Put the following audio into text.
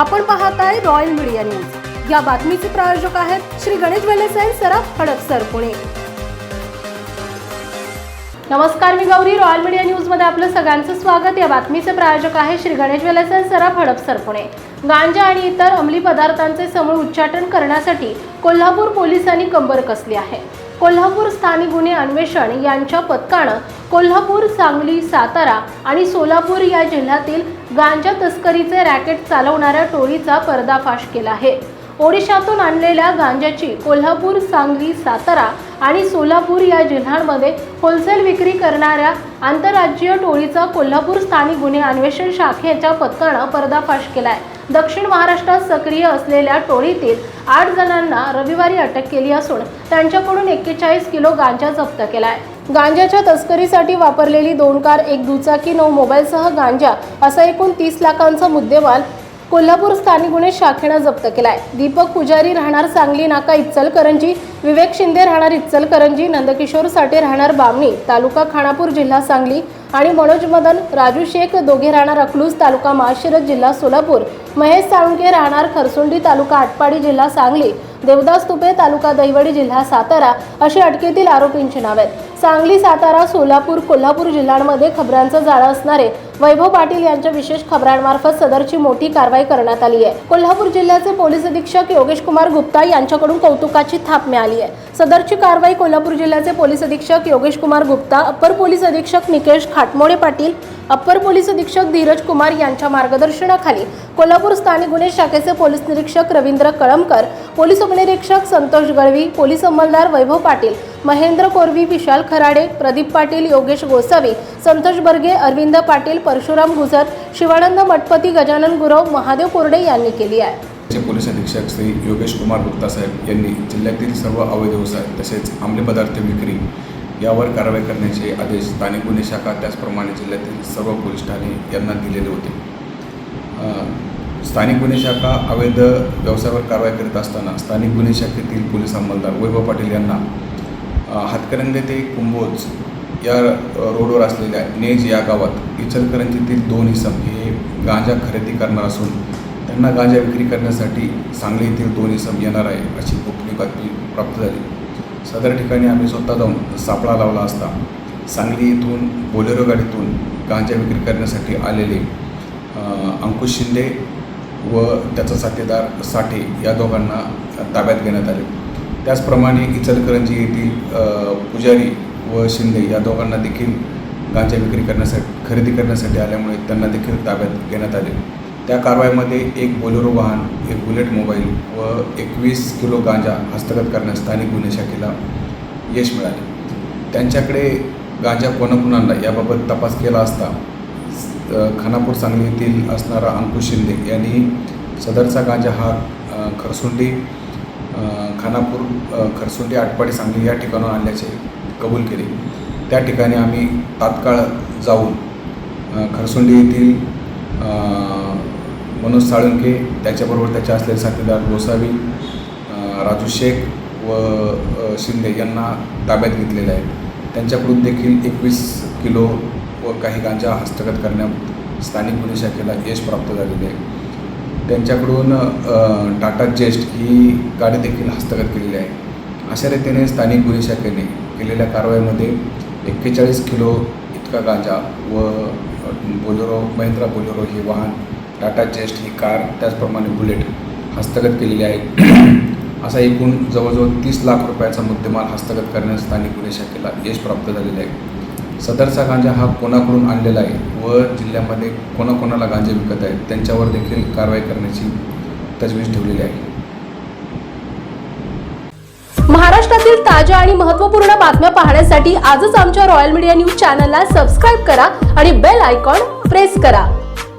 आपण पाहत आहे रॉयल मीडिया न्यूज या बातमीचे प्रायोजक आहेत श्री गणेश वेलेसाई अँड सराफ हडपसर पुणे. नमस्कार मी गौरी. रॉयल मीडिया न्यूजमध्ये आपलं सगळ्यांचं स्वागत. या बातमीचे प्रायोजक आहे श्री गणेश वेलेसाई सराफ हडपसर पुणे. गांजा आणि इतर अंमली पदार्थांचे समूळ उच्चाटन करण्यासाठी कोल्हापूर पोलिसांनी कंबर कसली आहे? कोल्हापूर स्थानिक गुन्हे अन्वेषण यांच्या पथकानं कोल्हापूर सांगली सातारा आणि सोलापूर या जिल्ह्यातील गांजा तस्करीचे रॅकेट चालवणाऱ्या टोळीचा पर्दाफाश केला आहे. ओडिशातून आणलेल्या गांजाची कोल्हापूर सांगली सातारा आणि सोलापूर या जिल्ह्यांमध्ये होलसेल विक्री करणाऱ्या आंतरराज्यीय टोळीचा कोल्हापूर स्थानिक गुन्हे अन्वेषण शाखेच्या पथकानं पर्दाफाश केलाय. दक्षिण महाराष्ट्रात सक्रिय असलेल्या टोळीतील आठ जणांना रविवारी अटक केली असून त्यांच्याकडून एक्केचाळीस किलो गांजा जप्त केलाय. गांजाच्या तस्करीसाठी वापरलेली दोन कार एक दुचाकी नऊ मोबाईलसह गांजा असा एकूण तीस लाखांचा मुद्देमाल कोल्हापूर स्थानिक गुन्हे शाखेनं जप्त केलाय. दीपक पुजारी राहणार सांगली नाका इचलकरंजी विवेक शिंदे राहणार इचलकरंजी नंदकिशोर साठे राहणार बामणी तालुका खानापूर जिल्हा सांगली आणि मनोज मदन राजू शेख दोघे राहणार अकलूज तालुका माळशिरस जिल्हा सोलापूर. महेश साळुंके राहणार खरसुंडी तालुका आटपाडी जिल्हा सांगली. देवदास तुपे तालुका दहिवडी जिल्हा सातारा अशी अटकेतील आरोपींची नावे आहेत. सांगली सातारा सोलापूर कोल्हापूर जिल्ह्यांमध्ये खबरांचं जाळं असणारे वैभव पाटील यांच्या विशेष खबरांमार्फत सदरची मोठी कारवाई करण्यात आली आहे. कोल्हापूर जिल्ह्याचे पोलीस अधीक्षक योगेश कुमार गुप्ता यांच्याकडून कौतुकाची थाप मिळाली आहे. सदरची कारवाई कोल्हापूर जिल्ह्याचे पोलीस अधीक्षक योगेश कुमार गुप्ता अप्पर पोलीस अधीक्षक निकेश खाटमोडे पाटील अप्पर पोलीस अधीक्षक धीरज कुमार यांच्या मार्गदर्शनाखाली कोल्हापूर स्थानिक गुन्हे शाखेचे पोलीस निरीक्षक रवींद्र कळमकर पोलीस उपनिरीक्षक संतोष गळवी पोलीस अंमलदार वैभव पाटील महेंद्र कोरवी विशाल खराडे प्रदीप पाटील योगेश गोसावी संतोष बर्गे अरविंद पाटील परशुराम गुजर शिवानंद मठपती गजानन गुरव महादेव कोरडे यांनी केली आहे. चे पोलीस अधीक्षक श्री योगेश कुमार गुप्ता साहेब यांनी जिल्ह्यातील सर्व अवैध व्यवसाय तसेच अंमली पदार्थ विक्री यावर कारवाई करण्याचे आदेश स्थानिक गुन्हे शाखा त्याचप्रमाणे जिल्ह्यातील सर्व पोलीस ठाणे यांना दिलेले होते. स्थानिक गुन्हे शाखा अवैध व्यवसायावर कारवाई करीत असताना स्थानिक गुन्हे शाखेतील पोलीस अंमलदार वैभव पाटील यांना अ, हातकरंगे ते कुंभोज या रोडवर असलेल्या नेज या गावात इचलकरंजीतील दोन इसम हे गांजा खरेदी करणार असून त्यांना गांजा विक्री करण्यासाठी सांगली येथील दोन इसम येणार आहे अशी गोपनीय बातमी प्राप्त झाली. सदर ठिकाणी आम्ही स्वतः जाऊन सापळा लावला असता सांगली येथून बोलेरो गाडीतून गांजा विक्री करण्यासाठी आलेले अंकुश शिंदे व त्याचा साथीदार साठे या दोघांना ताब्यात घेण्यात आले. त्याचप्रमाणे इचलकरंजी येथील पुजारी व शिंदे या दोघांना देखील गांजा विक्री करण्यासाठी खरेदी करण्यासाठी आल्यामुळे त्यांना देखील ताब्यात घेण्यात आले. त्या कारवाईमध्ये एक बोलेरो वाहन एक बुलेट मोबाईल व एकवीस किलो गांजा हस्तगत करण्यास स्थानिक गुन्हे शाखेला यश मिळाले. त्यांच्याकडे गांजा कोणाकडून आणला याबाबत तपास केला असता खानापूर सांगली येथील असणारा अंकुश शिंदे यांनी सदरचा गांजा हा खरसुंडी खानापूर खरसुंडी आटपाडी सांगली या ठिकाणून आणल्याचे कबूल केले. त्या ठिकाणी आम्ही तात्काळ जाऊन खरसुंडी येथील मनोज साळुंके त्याच्याबरोबर त्याचे असलेले साथीदार गोसावी राजू शेख व शिंदे यांना ताब्यात घेतलेले आहे. त्यांच्याकडून देखील एकवीस किलो व काही गांजा हस्तगत करण्यात स्थानिक गुन्हे शाखेला यश प्राप्त झालेले आहे. त्यांच्याकडून टाटा जेस्ट ही गाडी देखील हस्तगत केलेली आहे. अशा रीतीने स्थानिक गुन्हे शाखेने केलेल्या कारवाईमध्ये एक्केचाळीस किलो इतका गांजा व बोलेरो महिंद्रा बोलेरो हे वाहन टाटा जेस्ट ही कार त्याचप्रमाणे बुलेट हस्तगत केलेली आहे. असा एकूण जवळजवळ तीस लाख रुपयाचा मुद्देमाल हस्तगत करण्यास स्थानिक गुन्हे शाखेला यश प्राप्त झालेलं आहे. सदरचा गांजा हा कोणाकडून आणलेला आहे व जिल्ह्यामध्ये कोणाकोणाला गांजे विकत आहेत त्यांच्यावर देखील कारवाई करण्याची तजवीज ठेवलेली आहे. महाराष्ट्रातील ताज्या आणि महत्त्वपूर्ण बातम्या पाहण्यासाठी आजच आमच्या रॉयल मीडिया न्यूज चॅनलला सबस्क्राईब करा आणि बेल आयकॉन प्रेस करा.